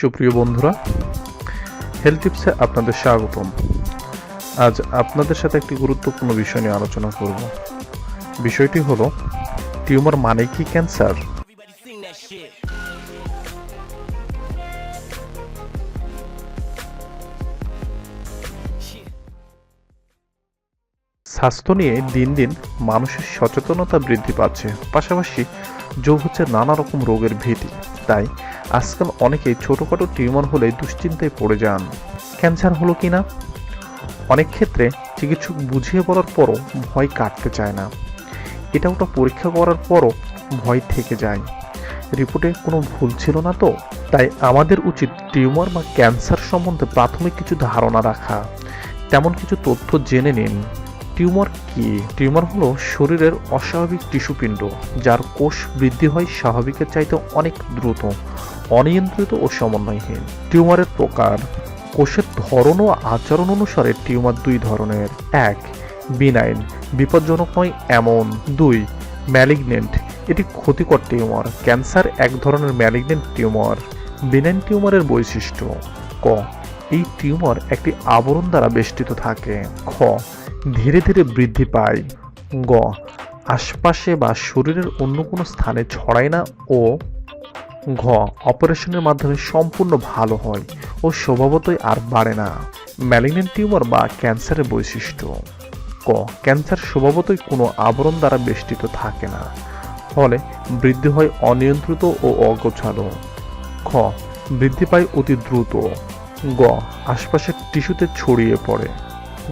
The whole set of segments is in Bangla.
সুপ্রিয় বন্ধুরা হেলথ টিপসে আপনাদের স্বাগতম। আজ আপনাদের সাথে একটি গুরুত্বপূর্ণ বিষয় নিয়ে আলোচনা করব। বিষয়টি হলো, টিউমার মানে কি ক্যান্সার? স্বাস্থ্য নিয়ে দিন দিন মানুষের সচেতনতা বৃদ্ধি পাচ্ছে। পাশাপাশি যোগ হচ্ছে নানা রকম রোগের ভীতি। তাই আজকাল অনেকেই ছোটোখাটো টিউমার হলে দুশ্চিন্তায় পড়ে যান। ক্যান্সার হলো কি না? অনেক ক্ষেত্রে চিকিৎসক বুঝিয়ে বলার পরও ভয় কাটতে চায় না। এটা ওটা পরীক্ষা করার পরও ভয় থেকে যায়। রিপোর্টে কোনো ভুল ছিল না তো? তাই আমাদের উচিত টিউমার বা ক্যান্সার সম্বন্ধে প্রাথমিক কিছু ধারণা রাখা। তেমন কিছু তথ্য জেনে নিন। টিউমার কি? টিউমার হলো শরীরের অস্বাভাবিক টিস্যুপিণ্ড যার কোষ বৃদ্ধি হয় স্বাভাবিকের চাইতে অনেক দ্রুত, অনিয়ন্ত্রিত ও সমন্বয়হীন। টিউমারের প্রকার, কোষের ধরন ও আচরণ অনুসারে টিউমার দুই ধরনের। এক, বিনাইন, বিপজ্জনক নয়, এমন। দুই, ম্যালিগনেন্ট, এটি ক্ষতিকর টিউমার, ক্যান্সার এক ধরনের ম্যালিগনেন্ট টিউমার। বিনাইন টিউমারের বৈশিষ্ট্য, ক এই টিউমার একটি আবরণ দ্বারা বেষ্টিত থাকে। খ, ধীরে ধীরে বৃদ্ধি পায়। গ, আশপাশে বা শরীরের অন্য কোনো স্থানে ছড়ায় না ও ঘ, অপারেশনের মাধ্যমে সম্পূর্ণ ভালো হয় ও স্বভাবতই আর বাড়ে না। ম্যালিগনেন্ট টিউমার বা ক্যান্সারের বৈশিষ্ট্য। ক, ক্যান্সার স্বভাবতই কোনো আবরণ দ্বারা বেষ্টিত থাকে না। ফলে বৃদ্ধি হয় অনিয়ন্ত্রিত ও অগোছালো। খ, বৃদ্ধি পায় অতি দ্রুত। গ, আশপাশের টিস্যুতে ছড়িয়ে পড়ে।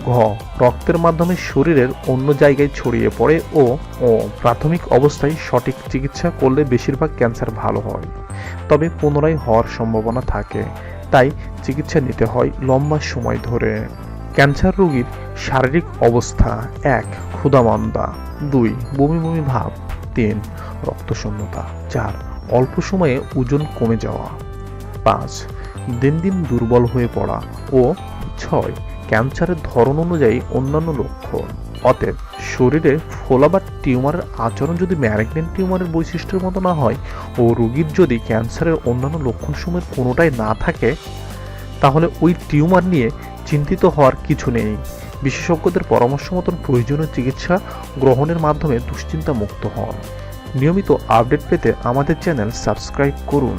ঘ, রক্তের মাধ্যমে শরীরের অন্য জায়গায় ছড়িয়ে পড়ে ও ও, প্রাথমিক অবস্থায় সঠিক চিকিৎসা করলে বেশিরভাগ ক্যান্সার ভালো হয়। তবে পুনরায় হওয়ার সম্ভাবনা থাকে, তাই চিকিৎসা নিতে হয় লম্বা সময় ধরে। ক্যান্সার রোগীর শারীরিক অবস্থা এক, ক্ষুধামন্দা। দুই, বমি বমি ভাব। তিন, রক্তশূন্যতা। চার, অল্প সময়ে ওজন কমে যাওয়া। পাঁচ দিন দিন দুর্বল হয়ে পড়া ও ছয়, ক্যান্সারের ধরন অনুযায়ী অন্যান্য লক্ষণ। অতএব শরীরে ফোলা বা টিউমারের আচরণ যদি ম্যালিগনেন্ট টিউমারের বৈশিষ্ট্যের মতো না হয় ও রোগীর যদি ক্যান্সারের অন্যান্য লক্ষণসমূহের কোনোটাই না থাকে, তাহলে ওই টিউমার নিয়ে চিন্তিত হওয়ার কিছু নেই। বিশেষজ্ঞদের পরামর্শ মতন প্রয়োজনীয় চিকিৎসা গ্রহণের মাধ্যমে দুশ্চিন্তা মুক্ত হন। নিয়মিত আপডেট পেতে আমাদের চ্যানেল সাবস্ক্রাইব করুন।